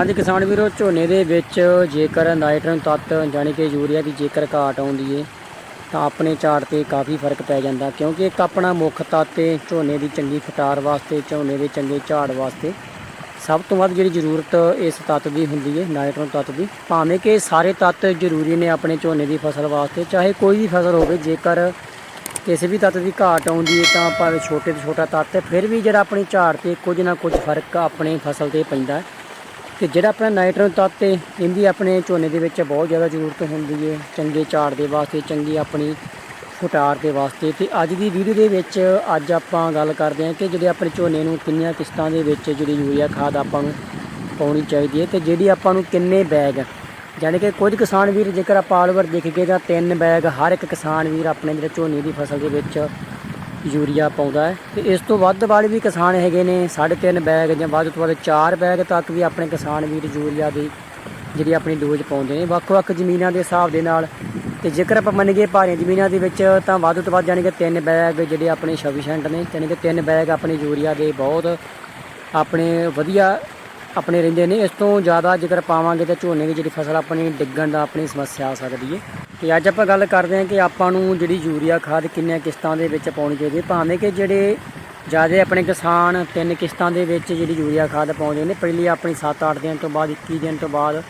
ਹਾਂਜੀ, ਕਿਸਾਨ ਵੀਰੋ, ਝੋਨੇ ਦੇ ਵਿੱਚ ਜੇਕਰ ਨਾਈਟ੍ਰੋਜਨ ਤੱਤ ਜਾਣੀ ਕਿ ਯੂਰੀਆ ਦੀ ਜੇਕਰ ਘਾਟ ਆਉਂਦੀ ਏ, ਤਾਂ ਆਪਣੇ ਝਾੜ ਤੇ ਕਾਫੀ ਫ਼ਰਕ ਪੈ ਜਾਂਦਾ, ਕਿਉਂਕਿ ਇੱਕ ਆਪਣਾ ਮੁੱਖ ਤੱਤ ਏ, ਝੋਨੇ ਦੀ ਚੰਗੀ ਫਟਾਰ ਵਾਸਤੇ, ਝੋਨੇ ਦੇ ਚੰਗੇ ਝਾੜ ਵਾਸਤੇ। ਸਭ ਤੋਂ ਵੱਧ ਜਿਹੜੀ ਜ਼ਰੂਰਤ ਇਸ ਤੱਤ ਦੀ ਹੁੰਦੀ ਹੈ ਨਾਈਟ੍ਰੋਜਨ ਤੱਤ ਦੀ, ਭਾਵੇਂ ਕਿ ਸਾਰੇ ਤੱਤ ਜ਼ਰੂਰੀ ਨੇ ਆਪਣੇ ਝੋਨੇ ਦੀ ਫਸਲ ਵਾਸਤੇ, ਚਾਹੇ ਕੋਈ ਵੀ ਫਸਲ ਹੋਵੇ, ਜੇਕਰ ਕਿਸੇ ਵੀ ਤੱਤ ਦੀ ਘਾਟ ਆਉਂਦੀ ਹੈ ਤਾਂ ਭਾਵੇਂ ਛੋਟੇ ਤੋਂ ਛੋਟਾ ਤੱਤ ਹੈ ਫਿਰ ਵੀ ਜਿਹੜਾ ਆਪਣੀ ਝਾੜ ਤੇ ਕੁਝ ਨਾ ਕੁਝ ਫ਼ਰਕ ਆਪਣੇ ਫਸਲ ਤੇ ਪੈਂਦਾ ਹੈ ਤੇ ਜਿਹੜਾ ਆਪਣਾ ਨਾਈਟ੍ਰੋਜਨ ਤੱਤ ਹੈ ਇਹਦੀ ਆਪਣੇ ਝੋਨੇ ਦੇ ਵਿੱਚ ਬਹੁਤ ਜ਼ਿਆਦਾ ਜ਼ਰੂਰਤ ਹੁੰਦੀ ਹੈ ਚੰਗੇ ਝਾੜ ਦੇ ਵਾਸਤੇ, ਚੰਗੀ ਆਪਣੀ ਫੁਟਾਰ ਦੇ ਵਾਸਤੇ। ਤੇ ਅੱਜ ਦੀ ਵੀਡੀਓ ਦੇ ਵਿੱਚ ਅੱਜ ਆਪਾਂ ਗੱਲ ਕਰਦੇ ਹਾਂ ਕਿ ਜਿਹੜੇ ਆਪਣੇ ਝੋਨੇ ਨੂੰ ਕਿੰਨੀਆਂ ਕਿਸ਼ਤਾਂ ਦੇ ਵਿੱਚ ਜਿਹੜੀ ਯੂਰੀਆ ਖਾਦ ਆਪਾਂ ਨੂੰ ਪਾਉਣੀ ਚਾਹੀਦੀ ਹੈ ਤੇ ਜਿਹੜੀ ਆਪਾਂ ਨੂੰ ਕਿੰਨੇ ਬੈਗ। ਯਾਨੀ ਕਿ ਕੁਝ ਕਿਸਾਨ ਵੀਰ ਜੇਕਰ ਆਪਾਂ ਆਲ ਓਵਰ ਦੇਖੀਏ ਤਾਂ ਤਿੰਨ ਬੈਗ ਹਰ ਇੱਕ ਕਿਸਾਨ ਵੀਰ ਆਪਣੇ ਜਿਹੜੇ ਝੋਨੇ ਦੀ ਫਸਲ ਦੇ ਵਿੱਚ ਯੂਰੀਆ ਪਾਉਂਦਾ ਹੈ ਤੇ ਇਸ ਤੋਂ ਵੱਧ ਵਾਲੇ ਵੀ ਕਿਸਾਨ ਹੈਗੇ ਨੇ 3.5 ਬੈਗ ਜਾਂ ਵੱਧ ਤੋਂ ਵੱਧ 4 ਬੈਗ ਤੱਕ ਵੀ ਆਪਣੇ ਕਿਸਾਨ ਵੀਰ ਯੂਰੀਆ ਦੀ ਜਿਹੜੀ ਆਪਣੀ ਡੋਜ਼ ਪਾਉਂਦੇ ਨੇ। ਵੱਖ-ਵੱਖ ਜ਼ਮੀਨਾਂ ਦੇ ਹਿਸਾਬ ਦੇ ਨਾਲ ਤੇ ਜੇਕਰ ਆਪਾਂ ਮੰਨੀਏ ਭਾਰੀਆਂ ਜ਼ਮੀਨਾਂ ਦੇ ਵਿੱਚ ਤਾਂ ਵੱਧ ਤੋਂ ਵੱਧ ਯਾਨੀ ਕਿ ਤਿੰਨ ਬੈਗ ਜਿਹੜੇ ਆਪਣੇ ਸਫੀਸ਼ੀਐਂਟ ਨੇ ਯਾਨੀ ਕਿ ਤਿੰਨ ਬੈਗ ਆਪਣੇ ਯੂਰੀਆ ਦੇ ਬਹੁਤ ਆਪਣੇ ਵਧੀਆ ਆਪਣੇ ਰਹਿੰਦੇ ਨੇ। ਇਸ ਤੋਂ ਜ਼ਿਆਦਾ ਜੇਕਰ ਪਾਵਾਂਗੇ ਤਾਂ ਝੋਨੇ ਦੀ ਜਿਹੜੀ ਫਸਲ ਆਪਣੀ ਡਿੱਗਣ ਦਾ ਆਪਣੀ ਸਮੱਸਿਆ ਆ ਸਕਦੀ ਹੈ ਤੇ ਅੱਜ ਆਪਾਂ ਗੱਲ ਕਰਦੇ ਹਾਂ ਕਿ ਆਪਾਂ ਨੂੰ ਜਿਹੜੀ ਯੂਰੀਆ ਖਾਦ ਕਿੰਨੀਆਂ ਕਿਸ਼ਤਾਂ ਦੇ ਵਿੱਚ ਪਾਉਣੀ ਚਾਹੀਦੀ ਹੈ ਭਾਵੇਂ ਕਿ ਜਿਹੜੇ ਜ਼ਿਆਦਾ ਆਪਣੇ ਕਿਸਾਨ ਤਿੰਨ ਕਿਸ਼ਤਾਂ ਦੇ ਵਿੱਚ ਜਿਹੜੀ ਯੂਰੀਆ ਖਾਦ ਪਾਉਂਦੇ ਨੇ, ਪਹਿਲੀ ਆਪਣੀ 7-8 ਦਿਨ ਤੋਂ ਬਾਅਦ 21 ਦਿਨ ਤੋਂ ਬਾਅਦ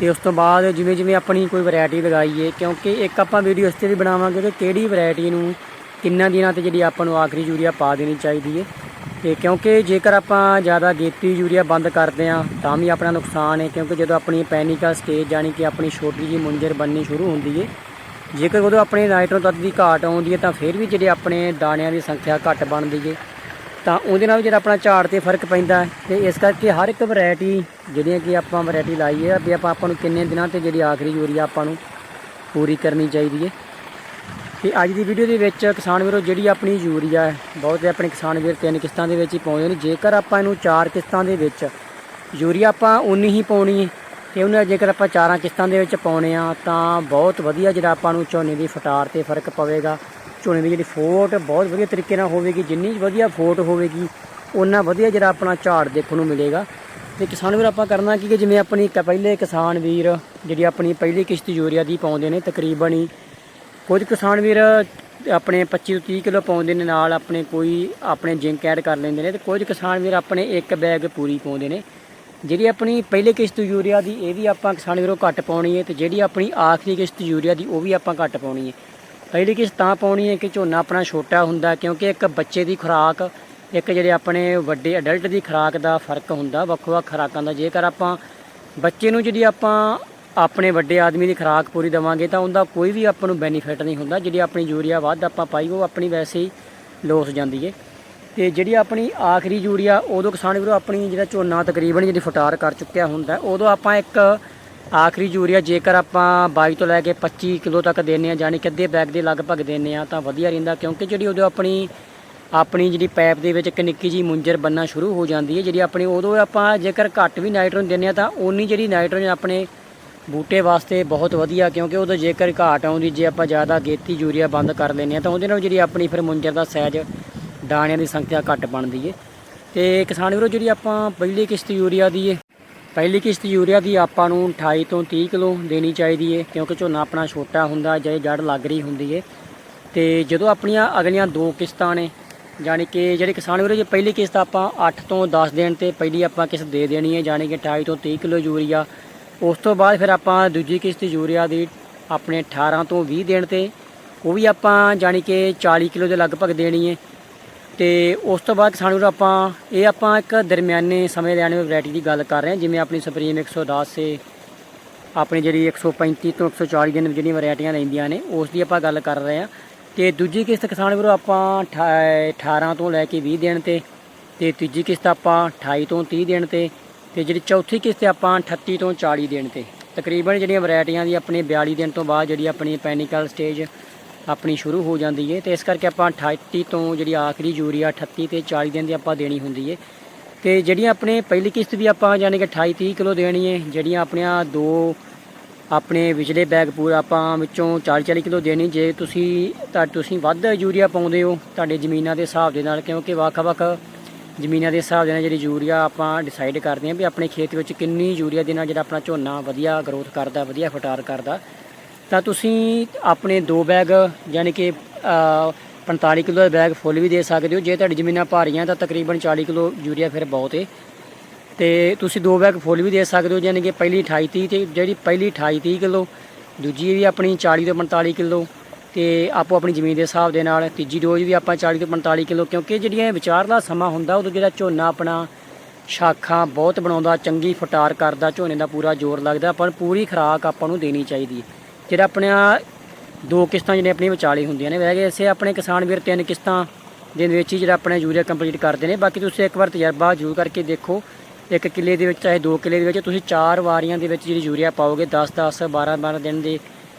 ਤੇ ਉਸ ਤੋਂ ਬਾਅਦ ਜਿਵੇਂ ਜਿਵੇਂ ਆਪਣੀ ਕੋਈ ਵੈਰਾਈਟੀ ਲਗਾਈਏ ਕਿਉਂਕਿ ਇੱਕ ਆਪਾਂ ਵੀਡੀਓ ਇਸ ਤੇ ਵੀ ਬਣਾਵਾਂਗੇ ਕਿ ਕਿਹੜੀ ਵੈਰਾਈਟੀ ਨੂੰ ਕਿੰਨਾ ਦਿਨਾਂ ਤੇ ਜਿਹੜੀ ਆਪਾਂ ਨੂੰ ਆਖਰੀ ਯੂਰੀਆ ਪਾ ਦੇਣੀ ਚਾਹੀਦੀ ਹੈ ਤੇ ਕਿਉਂਕਿ ਜੇਕਰ ਆਪਾਂ ਜ਼ਿਆਦਾ ਗੇਤੀ ਯੂਰੀਆ ਬੰਦ ਕਰਦੇ ਆ ਤਾਂ ਵੀ ਆਪਣਾ ਨੁਕਸਾਨ ਹੈ, ਕਿਉਂਕਿ ਜਦੋਂ ਆਪਣੀ ਪੈਨਿਕਲ ਸਟੇਜ ਜਾਣੀ ਕਿ ਆਪਣੀ ਛੋਟੀ ਜਿਹੀ ਮੁੰਜਰ ਬੰਨੀ ਸ਼ੁਰੂ ਹੁੰਦੀ ਹੈ ਜੇਕਰ ਉਦੋਂ ਆਪਣੇ ਨਾਈਟ੍ਰੋਜਨ ਤੱਤ ਦੀ ਘਾਟ ਆਉਂਦੀ ਹੈ ਤਾਂ ਫਿਰ ਵੀ ਜਿਹੜੇ ਆਪਣੇ ਦਾਣਿਆਂ ਦੀ ਸੰਖਿਆ ਘੱਟ ਬਣਦੀ ਹੈ ਤਾਂ ਉਹਦੇ ਨਾਲ ਵੀ ਜਿਹੜਾ ਆਪਣਾ ਝਾੜ ਤੇ ਫ਼ਰਕ ਪੈਂਦਾ ਹੈ, ਤੇ ਇਸ ਕਰਕੇ ਹਰ ਇੱਕ ਵੈਰਾਈਟੀ ਜਿਹੜੀਆਂ ਕਿ ਆਪਾਂ ਵੈਰਾਈਟੀ ਲਾਈ ਹੈ, ਵੀ ਆਪਾਂ ਆਪਾਂ ਨੂੰ ਕਿੰਨੇ ਦਿਨਾਂ ਤੇ ਜਿਹੜੀ ਆਖਰੀ ਯੂਰੀਆ ਆਪਾਂ ਨੂੰ ਪੂਰੀ ਕਰਨੀ ਚਾਹੀਦੀ ਹੈ ਤੇ ਅੱਜ ਦੀ ਵੀਡੀਓ ਦੇ ਵਿੱਚ ਕਿਸਾਨ ਵੀਰੋ ਜਿਹੜੀ ਆਪਣੀ ਯੂਰੀਆ ਹੈ, ਬਹੁਤ ਆਪਣੇ ਕਿਸਾਨ ਵੀਰ ਤਿੰਨ ਕਿਸ਼ਤਾਂ ਦੇ ਵਿੱਚ ਹੀ ਪਾਉਂਦੇ ਨੇ। ਜੇਕਰ ਆਪਾਂ ਇਹਨੂੰ ਚਾਰ ਕਿਸ਼ਤਾਂ ਦੇ ਵਿੱਚ ਯੂਰੀਆ ਆਪਾਂ ਉਨੀ ਹੀ ਪਾਉਣੀ ਹੈ ਤੇ ਉਹਨੇ ਜੇਕਰ ਆਪਾਂ ਚਾਰਾਂ ਕਿਸ਼ਤਾਂ ਦੇ ਵਿੱਚ ਪਾਉਣੇ ਆ, ਤਾਂ ਬਹੁਤ ਵਧੀਆ ਜਿਹੜਾ ਆਪਾਂ ਨੂੰ ਝੋਨੇ ਦੀ ਫਟਾਰ ਤੇ ਫ਼ਰਕ ਪਵੇਗਾ। ਝੋਨੇ ਦੀ ਜਿਹੜੀ ਫੋਟ ਬਹੁਤ ਵਧੀਆ ਤਰੀਕੇ ਨਾਲ ਹੋਵੇਗੀ, ਜਿੰਨੀ ਵਧੀਆ ਫੋਟ ਹੋਵੇਗੀ ਉਹਨਾਂ ਵਧੀਆ ਜਿਹੜਾ ਆਪਣਾ ਝਾੜ ਦੇਖਣ ਨੂੰ ਮਿਲੇਗਾ। ਤੇ ਕਿਸਾਨ ਵੀਰ ਆਪਾਂ ਕਰਨਾ ਕੀ ਕਿ ਜਿਵੇਂ ਆਪਣੀ ਕ- ਪਹਿਲੇ ਕਿਸਾਨ ਵੀਰ ਜਿਹੜੀ ਆਪਣੀ ਪਹਿਲੀ ਕਿਸ਼ਤ ਯੂਰੀਆ ਦੀ ਪਾਉਂਦੇ ਨੇ, ਤਕਰੀਬਨ ਹੀ ਕੁਝ ਕਿਸਾਨ ਵੀਰ ਆਪਣੇ 25 ਤੋਂ 30 ਕਿਲੋ ਪਾਉਂਦੇ ਨੇ, ਨਾਲ ਆਪਣੇ ਕੋਈ ਆਪਣੇ ਜਿੰਕ ਐਡ ਕਰ ਲੈਂਦੇ ਨੇ ਤੇ ਕੁਝ ਕਿਸਾਨ ਵੀਰ ਆਪਣੇ ਇੱਕ ਬੈਗ ਪੂਰੀ ਪਾਉਂਦੇ ਨੇ। ਜਿਹੜੀ ਆਪਣੀ ਪਹਿਲੇ ਕਿਸ਼ਤ ਯੂਰੀਆ ਦੀ, ਇਹ ਵੀ ਆਪਾਂ ਕਿਸਾਨ ਵੀਰੋਂ ਘੱਟ ਪਾਉਣੀ ਹੈ ਤੇ ਜਿਹੜੀ ਆਪਣੀ ਆਖਰੀ ਕਿਸ਼ਤ ਯੂਰੀਆ ਦੀ, ਉਹ ਵੀ ਆਪਾਂ ਘੱਟ ਪਾਉਣੀ ਹੈ ਪਹਿਲੀ ਕਿਸ਼ਤ ਤਾਂ ਪਾਉਣੀ ਹੈ ਕਿ ਝੋਨਾ ਆਪਣਾ ਛੋਟਾ ਹੁੰਦਾ, ਕਿਉਂਕਿ ਇੱਕ ਬੱਚੇ ਦੀ ਖੁਰਾਕ, ਇੱਕ ਜਿਹੜੇ ਆਪਣੇ ਵੱਡੇ ਅਡਲਟ ਦੀ ਖੁਰਾਕ ਦਾ ਫ਼ਰਕ ਹੁੰਦਾ, ਵੱਖ-ਵੱਖ ਖੁਰਾਕਾਂ ਦਾ। ਜੇਕਰ ਆਪਾਂ ਬੱਚੇ ਨੂੰ ਜਿਹੜੀ ਆਪਾਂ ਆਪਣੇ ਵੱਡੇ ਆਦਮੀ ਦੀ ਖੁਰਾਕ ਪੂਰੀ ਦੇਵਾਂਗੇ ਤਾਂ ਉਹਦਾ ਕੋਈ ਵੀ ਆਪਾਂ ਨੂੰ ਬੈਨੀਫਿਟ ਨਹੀਂ ਹੁੰਦਾ, ਜਿਹੜੀ ਆਪਣੀ ਯੂਰੀਆ ਵੱਧ ਆਪਾਂ ਪਾਈ, ਉਹ ਆਪਣੀ ਵੈਸੇ ਹੀ ਲੋਸ ਜਾਂਦੀ ਹੈ ਤੇ ਜਿਹੜੀ ਆਪਣੀ ਆਖਰੀ ਯੂਰੀਆ, ਉਦੋਂ ਕਿਸਾਨ ਵੀਰੋ ਆਪਣੀ ਜਿਹੜਾ ਝੋਨਾ ਤਕਰੀਬਨ ਜਿਹੜੀ ਫਟਾਰ ਕਰ ਚੁੱਕਿਆ ਹੁੰਦਾ, ਉਦੋਂ ਆਪਾਂ ਇੱਕ ਆਖਰੀ ਯੂਰੀਆ ਜੇਕਰ ਆਪਾਂ 22 ਤੋਂ ਲੈ ਕੇ 25 ਕਿਲੋ ਤੱਕ ਦੇਨੇ ਆ ਜਾਨੀ ਕਿ ਅੱਧੇ ਬੈਗ ਦੇ ਲਗਭਗ ਦੇਨੇ ਆ, ਤਾਂ ਵਧੀਆ ਰਹਿੰਦਾ, ਕਿਉਂਕਿ ਜਿਹੜੀ ਉਦੋਂ ਆਪਣੀ ਆਪਣੀ ਜਿਹੜੀ ਪੈਪ ਦੇ ਵਿੱਚ ਇੱਕ ਨਿੱਕੀ ਜੀ ਮੁੰਜਰ ਬੰਨਾ ਸ਼ੁਰੂ ਹੋ ਜਾਂਦੀ ਹੈ ਜਿਹੜੀ ਆਪਣੀ ਉਦੋਂ ਆਪਾਂ ਜੇਕਰ ਘੱਟ ਵੀ ਨਾਈਟ੍ਰੋਜਨ ਦਿੰਨੇ ਆ, ਤਾਂ ਓਨੀ ਜਿਹੜੀ ਨਾਈਟ੍ਰੋਜਨ ਆਪਣੇ ਬੂਟੇ ਵਾਸਤੇ ਬਹੁਤ ਵਧੀਆ, ਕਿਉਂਕਿ ਉਦੋਂ ਜੇਕਰ ਘਾਟ ਆਉਂਦੀ, ਜੇ ਆਪਾਂ ਜ਼ਿਆਦਾ ਗੇਤੀ ਯੂਰੀਆ ਬੰਦ ਕਰ ਲੈਂਦੇ ਆ ਤਾਂ ਉਹਦੇ ਨਾਲ ਜਿਹੜੀ ਆਪਣੀ ਫਿਰ ਮੁੰਜਰ ਦਾ ਸਾਈਜ਼ ਦਾਣਿਆਂ ਦੀ ਸੰਖਿਆ ਘੱਟ ਬਣਦੀ ਏ। ਤੇ ਕਿਸਾਨ ਵੀਰੋ, ਜਿਹੜੀ ਆਪਾਂ ਪਹਿਲੀ ਕਿਸ਼ਤ ਯੂਰੀਆ ਦੀ ਏ, ਪਹਿਲੀ ਕਿਸ਼ਤ ਯੂਰੀਆ ਦੀ ਆਪਾਂ ਨੂੰ 28 ਤੋਂ 30 ਕਿਲੋ ਦੇਣੀ ਚਾਹੀਦੀ ਏ, ਕਿਉਂਕਿ ਝੋਨਾ ਆਪਣਾ ਛੋਟਾ ਹੁੰਦਾ ਜੇ ਜੜ ਲੱਗ ਰਹੀ ਹੁੰਦੀ ਏ। ਤੇ ਜਦੋਂ ਆਪਣੀਆਂ ਅਗਲੀਆਂ ਦੋ ਕਿਸ਼ਤਾਂ ਨੇ, ਯਾਨੀ ਕਿ ਜਿਹੜੇ ਕਿਸਾਨ ਵੀਰੋ, ਜੇ ਪਹਿਲੀ ਕਿਸ਼ਤ ਆਪਾਂ 8 ਤੋਂ 10 ਦਿਨ ਤੇ ਪਹਿਲੀ ਆਪਾਂ ਕਿਸ਼ਤ ਦੇ ਦੇਣੀ ਹੈ ਯਾਨੀ ਕਿ 28 ਤੋਂ 30 ਕਿਲੋ ਯੂਰੀਆ ਉਸ ਤੋਂ ਬਾਅਦ ਫਿਰ ਆਪਾਂ ਦੂਜੀ ਕਿਸ਼ਤ ਯੂਰੀਆ ਦੀ ਆਪਣੇ 18 ਤੋਂ 20 ਦੇਣ ਤੇ, ਉਹ ਵੀ ਆਪਾਂ ਜਾਣੀ ਕਿ 40 ਕਿਲੋ ਦੇ ਲਗਭਗ ਦੇਣੀ ਹੈ ਤੇ ਉਸ ਤੋਂ ਬਾਅਦ ਕਿਸਾਨ ਵੀਰੋ ਆਪਾਂ, ਇਹ ਆਪਾਂ ਇੱਕ ਦਰਮਿਆਨੇ ਸਮੇਂ ਦੇ ਆਣੇ ਵੈਰਾਈਟੀ ਦੀ ਗੱਲ ਕਰ ਰਹੇ ਹਾਂ, ਜਿਵੇਂ ਆਪਣੀ ਸੁਪਰੀਮ 110 ਸੇ ਆਪਣੀ ਜਿਹੜੀ 135 ਤੋਂ 140 ਦਿਨ ਜਿਹੜੀਆਂ ਵੈਰਾਈਟੀਆਂ ਲੈਂਦੀਆਂ ਨੇ, ਉਸ ਦੀ ਆਪਾਂ ਗੱਲ ਕਰ ਰਹੇ ਹਾਂ। ਤੇ ਦੂਜੀ ਕਿਸ਼ਤ ਕਿਸਾਨ ਵੀਰੋ ਆਪਾਂ 18 ਤੋਂ ਲੈ ਕੇ 20 ਦਿਨ ਤੇ ਤੇ ਤੀਜੀ ਕਿਸ਼ਤ ਆਪਾਂ 28 ਤੋਂ 30 ਦਿਨ ਤੇ ਤੇ ਜਿਹੜੀ ਚੌਥੀ ਕਿਸ਼ਤ ਆਪਾਂ 38 ਤੋਂ 40 ਦਿਨ ਤੇ, ਤਕਰੀਬਨ ਜਿਹੜੀਆਂ ਵੈਰਾਈਟੀਆਂ ਦੀ ਆਪਣੀ 42 ਦਿਨ ਤੋਂ ਬਾਅਦ ਜਿਹੜੀ ਆਪਣੀ ਪੈਨਿਕਲ ਸਟੇਜ ਆਪਣੀ ਸ਼ੁਰੂ ਹੋ ਜਾਂਦੀ ਹੈ ਤੇ ਇਸ ਕਰਕੇ ਆਪਾਂ 38 ਤੋਂ ਜਿਹੜੀ ਆਖਰੀ ਯੂਰੀਆ 38 ਤੇ 40 ਦਿਨ ਦੀ ਆਪਾਂ ਦੇਣੀ ਹੁੰਦੀ ਹੈ ਤੇ ਜਿਹੜੀਆਂ ਆਪਣੇ ਪਹਿਲੀ ਕਿਸ਼ਤ ਵੀ ਆਪਾਂ ਯਾਨੀ ਕਿ 28 30 ਕਿਲੋ ਦੇਣੀ ਹੈ ਜਿਹੜੀਆਂ ਆਪਣੀਆਂ ਦੋ ਆਪਣੇ ਵਿਚਲੇ ਬੈਗ ਪੂਰਾ ਆਪਾਂ ਵਿੱਚੋਂ 40 40 ਕਿਲੋ ਦੇਣੀ, ਜੇ ਤੁਸੀਂ ਤਾਂ ਤੁਸੀਂ ਵੱਧ ਯੂਰੀਆ ਪਾਉਂਦੇ ਹੋ ਤੁਹਾਡੇ ਜ਼ਮੀਨਾਂ ਦੇ ਹਿਸਾਬ ਦੇ ਨਾਲ, ਕਿਉਂਕਿ ਵੱਖ-ਵੱਖ ਜ਼ਮੀਨਾਂ ਦੇ ਹਿਸਾਬ ਦੇ ਨਾਲ ਜਿਹੜੀ ਯੂਰੀਆ ਆਪਾਂ ਡਿਸਾਈਡ ਕਰਦੇ ਹਾਂ ਵੀ ਆਪਣੇ ਖੇਤ ਵਿੱਚ ਕਿੰਨੀ ਯੂਰੀਆ ਦੇ ਨਾਲ ਜਿਹੜਾ ਆਪਣਾ ਝੋਨਾ ਵਧੀਆ ਗਰੋਥ ਕਰਦਾ ਵਧੀਆ ਫਟਾਰ ਕਰਦਾ। ਤਾਂ ਤੁਸੀਂ ਆਪਣੇ ਦੋ ਬੈਗ ਯਾਨੀ ਕਿ ਅ, 45 ਕਿਲੋ ਦਾ ਬੈਗ ਫੁੱਲ ਵੀ ਦੇ ਸਕਦੇ ਹੋ। ਜੇ ਤੁਹਾਡੀ ਜ਼ਮੀਨਾਂ ਭਾਰੀਆਂ ਤਾਂ ਤਕਰੀਬਨ 40 ਕਿਲੋ ਯੂਰੀਆ ਫਿਰ ਬਹੁਤ ਹੈ ਤੇ ਤੁਸੀਂ ਦੋ ਬੈਗ ਫੁੱਲ ਵੀ ਦੇ ਸਕਦੇ ਹੋ ਯਾਨੀ ਕਿ ਪਹਿਲੀ 28 30 ਤੇ ਜਿਹੜੀ ਪਹਿਲੀ 28 30 ਕਿਲੋ ਦੂਜੀ ਵੀ ਆਪਣੀ 40 ਤੋਂ 45 ਕਿਲੋ ਤੇ ਆਪੋ ਆਪਣੀ ਜ਼ਮੀਨ ਦੇ ਹਿਸਾਬ ਦੇ ਨਾਲ ਤੀਜੀ ਡੋਜ਼ ਵੀ ਆਪਾਂ 40 ਤੋਂ 45 ਕਿਲੋ, ਕਿਉਂਕਿ ਜਿਹੜੀਆਂ ਇਹ ਵਿਚਾਰਲਾ ਸਮਾਂ ਹੁੰਦਾ, ਉਦੋਂ ਜਿਹੜਾ ਝੋਨਾ ਆਪਣਾ ਸ਼ਾਖਾਂ ਬਹੁਤ ਬਣਾਉਂਦਾ, ਚੰਗੀ ਫਟਾਰ ਕਰਦਾ, ਝੋਨੇ ਦਾ ਪੂਰਾ ਜ਼ੋਰ ਲੱਗਦਾ ਆਪਾਂ ਨੂੰ ਪੂਰੀ ਖੁਰਾਕ ਆਪਾਂ ਨੂੰ ਦੇਣੀ ਚਾਹੀਦੀ ਹੈ। ਜਿਹੜਾ ਆਪਣਾ ਦੋ ਕਿਸ਼ਤਾਂ ਜਿਹੜੀਆਂ ਆਪਣੀਆਂ ਵਿਚਾਲੇ ਹੁੰਦੀਆਂ ਨੇ, ਵੈਸੇ ਇਸੇ ਆਪਣੇ ਕਿਸਾਨ ਵੀਰ ਤਿੰਨ ਕਿਸ਼ਤਾਂ ਦੇ ਵਿੱਚ ਹੀ ਜਿਹੜਾ ਆਪਣਾ ਯੂਰੀਆ ਕੰਪਲੀਟ ਕਰਦੇ ਨੇ। ਬਾਕੀ ਤੁਸੀਂ ਇੱਕ ਵਾਰ ਤਜਰਬਾ ਜ਼ਰੂਰ ਕਰਕੇ ਦੇਖੋ, ਇੱਕ ਕਿੱਲੇ ਦੇ ਵਿੱਚ ਚਾਹੇ ਦੋ ਕਿੱਲੇ ਦੇ ਵਿੱਚ, ਤੁਸੀਂ ਚਾਰ ਵਾਰੀਆਂ ਦੇ ਵਿੱਚ ਜਿਹੜੀ ਯੂਰੀਆ ਪਾਓਗੇ 10 10 12 12 ਦਿਨ ਦੇ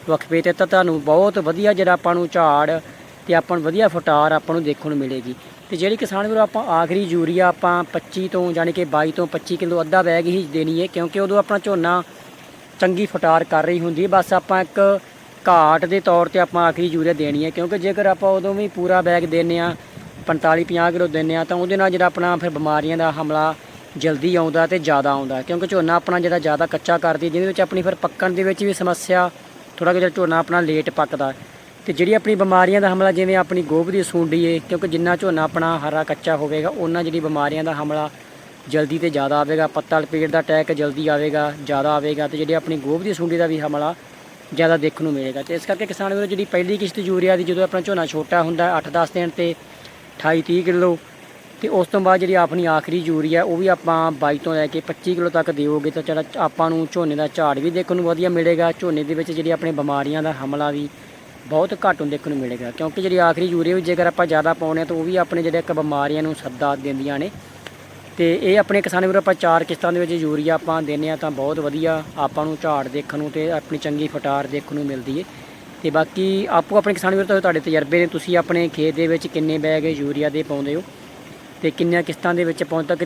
ਵਕਫੇ ਤੇ ਤਾਂ ਤੁਹਾਨੂੰ ਬਹੁਤ ਵਧੀਆ ਜਿਹੜਾ ਆਪਾਂ ਨੂੰ ਝਾੜ ਤੇ ਆਪਾਂ ਨੂੰ ਵਧੀਆ ਫਟਾਰ ਆਪਾਂ ਨੂੰ ਦੇਖਣ ਨੂੰ ਮਿਲੇਗੀ। ਤੇ ਜਿਹੜੀ ਕਿਸਾਨ ਵੀਰੋ ਆਪਾਂ ਆਖਰੀ ਯੂਰੀਆ ਆਪਾਂ 25 ਤੋਂ ਯਾਨੀ ਕਿ 22 ਤੋਂ 25 ਕਿਲੋ ਅੱਧਾ ਬੈਗ ਹੀ ਦੇਣੀ ਹੈ, ਕਿਉਂਕਿ ਉਦੋਂ ਆਪਣਾ ਝੋਨਾ ਚੰਗੀ ਫਟਾਰ ਕਰ ਰਹੀ ਹੁੰਦੀ ਹੈ। ਬਸ ਆਪਾਂ ਇੱਕ ਘਾਟ ਦੇ ਤੌਰ ਤੇ ਆਪਾਂ ਆਖਰੀ ਯੂਰੀਆ ਦੇਣੀ ਹੈ, ਕਿਉਂਕਿ ਜੇਕਰ ਆਪਾਂ ਉਦੋਂ ਵੀ ਪੂਰਾ ਬੈਗ ਦਿੰਨੇ ਆ 45 50 ਕਿਲੋ ਦਿੰਨੇ ਆ ਤਾਂ ਉਹਦੇ ਨਾਲ ਜਿਹੜਾ ਆਪਣਾ ਫਿਰ ਬਿਮਾਰੀਆਂ ਦਾ ਹਮਲਾ ਜਲਦੀ ਆਉਂਦਾ ਤੇ ਜ਼ਿਆਦਾ ਆਉਂਦਾ ਕਿਉਂਕਿ ਝੋਨਾ ਆਪਣਾ ਜਿਹੜਾ ਜ਼ਿਆਦਾ ਕੱਚਾ ਕਰਦੀ ਜਿਹਦੇ ਵਿੱਚ ਆਪਣੀ ਫਿਰ ਪੱਕਣ ਦੇ ਵਿੱਚ ਵੀ ਸਮੱਸਿਆ ਥੋੜਾ ਜਿਹਾ ਝੋਨਾ ਆਪਣਾ ਲੇਟ ਪੱਕਦਾ। ਤੇ ਜਿਹੜੀ ਆਪਣੀ ਬਿਮਾਰੀਆਂ ਦਾ ਹਮਲਾ, ਜਿਵੇਂ ਆਪਣੀ ਗੋਭ ਦੀ ਸੁੰਡੀ ਏ, ਕਿਉਂਕਿ ਜਿੰਨਾ ਝੋਨਾ ਆਪਣਾ ਹਰਾ ਕੱਚਾ ਹੋਵੇਗਾ ਉਹਨਾਂ ਜਿਹੜੀ ਬਿਮਾਰੀਆਂ ਦਾ ਹਮਲਾ ਜਲਦੀ ਤੇ ਜ਼ਿਆਦਾ ਆਵੇਗਾ। ਪੱਤਾ ਲਪੇਟ ਦਾ ਅਟੈਕ ਜਲਦੀ ਆਵੇਗਾ, ਜ਼ਿਆਦਾ ਆਵੇਗਾ ਤੇ ਜਿਹੜੀ ਆਪਣੀ ਗੋਭ ਦੀ ਸੁੰਡੀ ਦਾ ਵੀ ਹਮਲਾ ਜ਼ਿਆਦਾ ਦੇਖਣ ਨੂੰ ਮਿਲੇਗਾ। ਤੇ ਇਸ ਕਰਕੇ ਕਿਸਾਨ ਵੀਰੋ, ਜਿਹੜੀ ਪਹਿਲੀ ਕਿਸ਼ਤ ਯੂਰੀਆ ਦੀ ਜਦੋਂ ਆਪਣਾ ਝੋਨਾ ਛੋਟਾ ਹੁੰਦਾ 8-10 ਦਿਨ ਤੇ 28-30 ਕਿਲੋ ਤੇ ਉਸ ਤੋਂ ਬਾਅਦ ਜਿਹੜੀ ਆਪਣੀ ਆਖਰੀ ਯੂਰੀਆ ਉਹ ਵੀ ਆਪਾਂ 22 ਤੋਂ ਲੈ ਕੇ 25 ਕਿਲੋ ਤੱਕ ਦਿਓਗੇ ਤਾਂ ਜਿਹੜਾ ਆਪਾਂ ਨੂੰ ਝੋਨੇ ਦਾ ਝਾੜ ਵੀ ਦੇਖਣ ਨੂੰ ਵਧੀਆ ਮਿਲੇਗਾ। ਝੋਨੇ ਦੇ ਵਿੱਚ ਜਿਹੜੀ ਆਪਣੇ ਬਿਮਾਰੀਆਂ ਦਾ ਹਮਲਾ ਵੀ ਬਹੁਤ ਘੱਟ ਨੂੰ ਦੇਖਣ ਨੂੰ ਮਿਲੇਗਾ। ਕਿਉਂਕਿ ਜਿਹੜੀ ਆਖਰੀ ਯੂਰੀਆ ਵੀ ਜੇਕਰ ਆਪਾਂ ਜ਼ਿਆਦਾ ਪਾਉਣੇ ਆ ਤਾਂ ਉਹ ਵੀ ਆਪਣੇ ਜਿਹੜੇ ਇੱਕ ਬਿਮਾਰੀਆਂ ਨੂੰ ਸੱਦਾ ਦਿੰਦੀਆਂ ਨੇ। ਤੇ ਇਹ ਆਪਣੇ ਕਿਸਾਨ ਵੀਰੋ, ਆਪਾਂ ਚਾਰ ਕਿਸ਼ਤਾਂ ਦੇ ਵਿੱਚ ਯੂਰੀਆ ਆਪਾਂ ਦਿੰਨੇ ਆ ਤਾਂ ਬਹੁਤ ਵਧੀਆ ਆਪਾਂ ਨੂੰ ਝਾੜ ਦੇਖਣ ਨੂੰ ਤੇ ਆਪਣੀ ਚੰਗੀ ਫਟਾਰ ਦੇਖਣ ਨੂੰ ਮਿਲਦੀ ਏ। ਤੇ ਬਾਕੀ ਆਪੋ ਆਪਣੇ ਕਿਸਾਨ ਵੀਰੋ ਤੋਂ ਤੁਹਾਡੇ ਤਜਰਬੇ ਨੇ, ਤੁਸੀਂ ਆਪਣੇ ਖੇਤ ਦੇ ਵਿੱਚ ਕਿੰਨੇ ਬੈਗ ਯੂਰੀਆ ਦੇ ਪਾਉਂਦੇ ਹੋ? ਤੇ ਕਿੰਨੀਆਂ ਕਿਸ਼ਤਾਂ ਦੇ ਵਿੱਚ ਪਹੁੰਚ ਤੱਕ